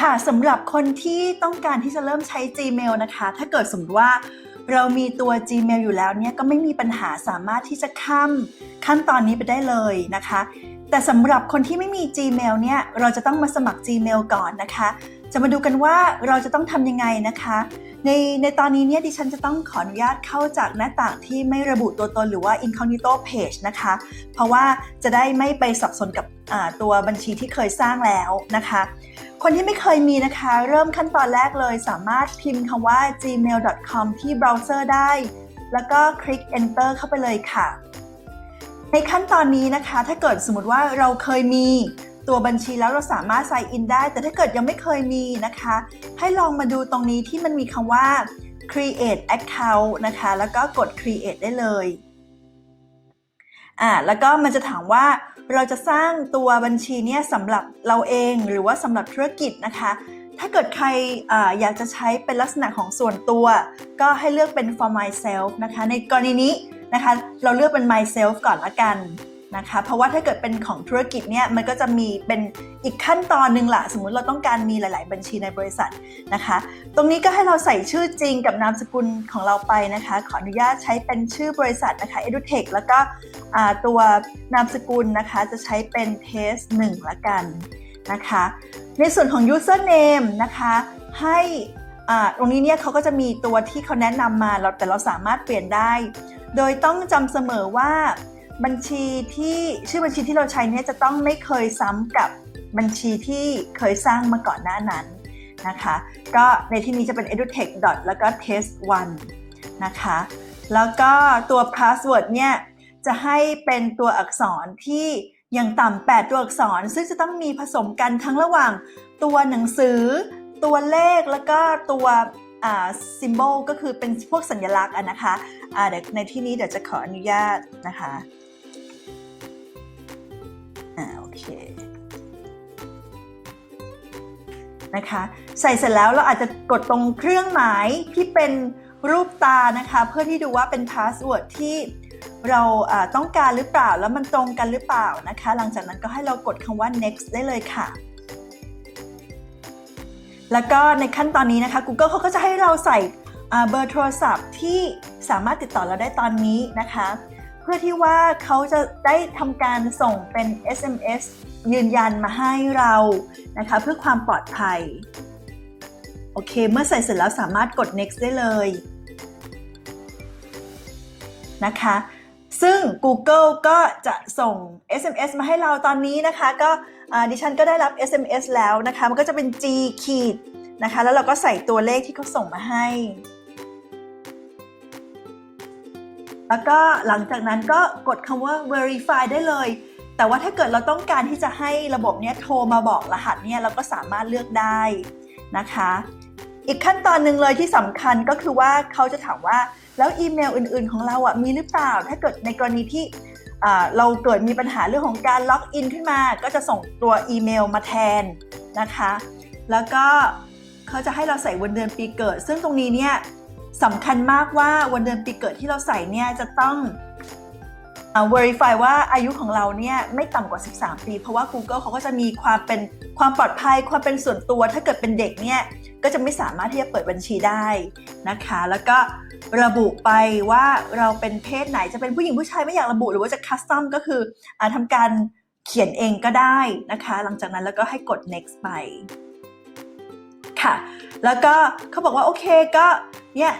ค่ะสำหรับคนที่ต้องการที่จะเริ่มใช้ Gmail นะคะ ถ้าเกิดสมมติว่าเรามีตัว Gmail อยู่แล้วเนี่ยก็ไม่มีปัญหาสามารถที่จะข้ามขั้นตอนนี้ไปได้เลยนะคะ แต่สำหรับคนที่ไม่มี Gmail เนี่ยเราจะต้องมาสมัคร Gmail ก่อนนะคะ จะมาดูกันว่าเราจะต้องทำยังไงนะคะ ในในตอนนี้เนี่ยดิฉันจะต้องขออนุญาตเข้าจากหน้าต่างที่ไม่ระบุตัวตนหรือว่า incognito page นะคะ เพราะว่าจะได้ไม่ไปสับสนกับ ตัวบัญชีที่เคยสร้างแล้วนะคะ คนที่ไม่เคยมีนะคะ เริ่มขั้นตอนแรกเลยสามารถพิมพ์คำว่า gmail.com ที่เบราว์เซอร์ได้ แล้วก็คลิก enter เข้าไปเลยค่ะ ในขั้นตอนนี้นะคะ ถ้าเกิดสมมติว่าเราเคยมีตัวบัญชีแล้วเราสามารถ sign in ได้ แต่ถ้าเกิดยังไม่เคยมีนะคะ ให้ลองมาดูตรงนี้ที่มันมีคำว่า create account นะคะ แล้วก็กด create ได้เลยอ่าแล้วก็มันจะถามว่า เราจะสร้างตัวบัญชีเนี่ยสำหรับเราเองหรือว่าสำหรับธุรกิจนะคะ ถ้าเกิดใครออยากจะใช้เป็นลักษณะของส่วนตัว ก็ให้เลือกเป็น for myself นะคะ ในกรณีนี้นะคะ เราเลือกเป็น myself ก่อนละกัน นะคะ เพราะว่าถ้าเกิดเป็นของธุรกิจเนี่ยมันก็จะมีเป็นอีกขั้นตอนหนึ่งละสมมุติเราต้องการมีหลาย ๆ บัญชีในบริษัทนะคะ ตรงนี้ก็ให้เราใส่ชื่อจริงกับนามสกุลของเราไปนะคะ ขออนุญาตใช้เป็นชื่อบริษัทนะคะ edutech แล้วก็ตัวนามสกุลนะคะจะใช้เป็น test 1ละกันนะคะ ในส่วนของ username นะคะให้ตรงนี้เนี่ยเขาก็จะมีตัวที่เขาแนะนำมาเราแต่เราสามารถเปลี่ยนได้ โดยต้องจำเสมอว่า บัญชีที่ชื่อบัญชีที่เราใช้เนี่ยจะต้องไม่เคยซ้ำกับบัญชีที่เคยสร้างมาก่อนหน้านั้นนะคะ ก็ในที่นี้จะเป็น edutech. แล้วก็ test 1นะคะ แล้วก็ตัว password เนี่ยจะให้เป็นตัวอักษรที่อย่างต่ำ8ตัวอักษร ซึ่งจะต้องมีผสมกันทั้งระหว่างตัวหนังสือ ตัวเลขแล้วก็ตัวอ่า symbol ก็คือเป็นพวกสัญลักษณ์นะคะอ่าเดี๋ยวในที่นี้เดี๋ยวจะขออนุญาตนะคะ เคนะคะใส่เสร็จแล้วเราอาจจะกดตรงเครื่องหมายที่เป็นรูปตานะคะ เพื่อที่ดูว่าเป็นพาสเวิร์ดที่เราต้องการหรือเปล่าแล้วมันตรงกันหรือเปล่านะคะ หลังจากนั้นก็ให้เรากดคำว่า next ได้เลยค่ะ แล้วก็ในขั้นตอนนี้นะคะ Google เขาก็จะให้เราใส่เบอร์โทรศัพท์ที่สามารถติดต่อเราได้ตอนนี้นะคะ พื่อที่ว่าเขาจะได้ทำการส่งเป็น SMS ยืนยันมาให้เรานะคะ เพื่อความปลอดภัย โอเค เมื่อใส่เสร็จแล้วสามารถกด next ได้เลยนะคะ ซึ่ง Google ก็จะส่ง SMS มาให้เราตอนนี้นะคะ ก็ดิฉันก็ได้รับ SMS แล้วนะคะ มันก็จะเป็น G ขีดนะคะ แล้วเราก็ใส่ตัวเลขที่เขาส่งมาให้ แล้วก็หลังจากนั้นก็กดคำว่า verify ได้เลย แต่ว่าถ้าเกิดเราต้องการที่จะให้ระบบเนี้ยโทรมาบอกรหัสเนี่ยเราก็สามารถเลือกได้นะคะ อีกขั้นตอนหนึ่งเลยที่สำคัญก็คือว่าเขาจะถามว่าแล้วอีเมลอื่นๆของเราอะมีหรือเปล่า ถ้าเกิดในกรณีที่เราเกิดมีปัญหาเรื่องของการล็อกอินขึ้นมา ก็จะส่งตัวอีเมลมาแทนนะคะ แล้วก็เขาจะให้เราใส่วันเดือนปีเกิด ซึ่งตรงนี้เนี่ย สำคัญมากว่าวันเดือนปีเกิดที่เราใส่เนี่ยจะต้อง verify ว่าอายุของเราเนี่ยไม่ต่ำกว่า 13 ปี เพราะว่า Google เขาก็จะมีความเป็นความปลอดภัยความเป็นส่วนตัว ถ้าเกิดเป็นเด็กเนี่ยก็จะไม่สามารถที่จะเปิดบัญชีได้นะคะ แล้วก็ระบุไปว่าเราเป็นเพศไหนจะเป็นผู้หญิงผู้ชายไม่อยากระบุ หรือว่าจะคัสตอมก็คืออทำการเขียนเองก็ได้นะคะ หลังจากนั้นแล้วก็ให้กด next ไป ค่ะ แล้วก็เขาบอกว่าโอเคก็เนี่ย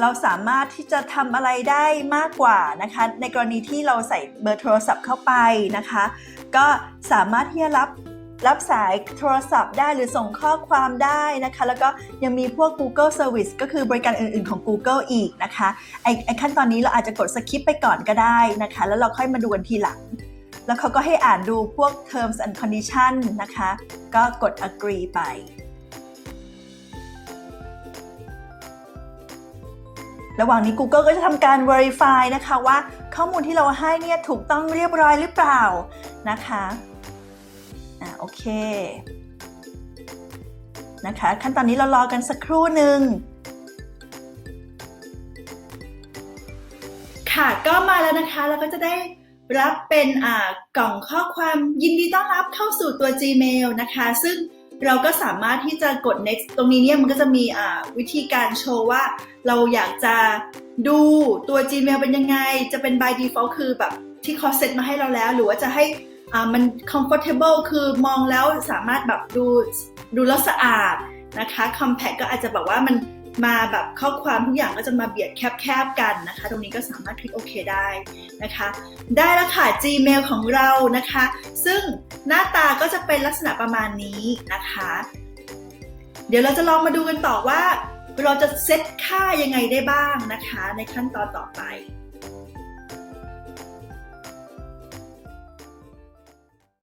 เราสามารถที่จะทำอะไรได้มากกว่านะคะ ในกรณีที่เราใส่เบอร์โทรศัพท์เข้าไปนะคะ ก็สามารถที่จะรับรับสายโทรศัพท์ได้หรือส่งข้อความได้นะคะ แล้วก็ยังมีพวก Google Service ก็คือบริการอื่น ๆของ Google อีกนะคะไอไอขั้นตอนนี้เราอาจจะกดสคิปไปก่อนก็ได้นะคะ แล้วเราค่อยมาดูกันทีหลัง แล้วเขาก็ให้อ่านดูพวก terms and condition นะคะ ก็กด agree ไป ระหว่างนี้ Google ก็จะทำการ verify นะคะว่าข้อมูลที่เราให้เนี่ยถูกต้องเรียบร้อยหรือเปล่านะคะอ่าโอเคนะคะขั้นตอนนี้เรารอกันสักครู่หนึ่งค่ะก็มาแล้วนะคะเราก็จะได้รับเป็นอ่ากล่องข้อความยินดีต้อนรับเข้าสู่ตัว Gmail นะคะ ซึ่ง เราก็สามารถที่จะกด next ตรงนี้เนี่ยมันก็จะมีอ่าวิธีการโชว์ว่า เราอยากจะดูตัว Gmail เป็นยังไง จะเป็น by default คือแบบที่เขาเซตมาให้เราแล้ว หรือว่าจะให้อ่ามัน comfortable คือมองแล้วสามารถแบบดูดูแล้วสะอาดนะคะ compact ก็อาจจะแบบว่ามัน มาแบบข้อความทุกอย่างก็จะมาเบียดแคบๆกันนะคะ ตรงนี้ก็สามารถคลิกโอเคได้นะคะ ได้แล้วค่ะ Gmail ของเรานะคะ ซึ่งหน้าตาก็จะเป็นลักษณะประมาณนี้นะคะ เดี๋ยวเราจะลองมาดูกันต่อว่า เราจะเซตค่ายังไงได้บ้างนะคะ ในขั้นตอนต่อไป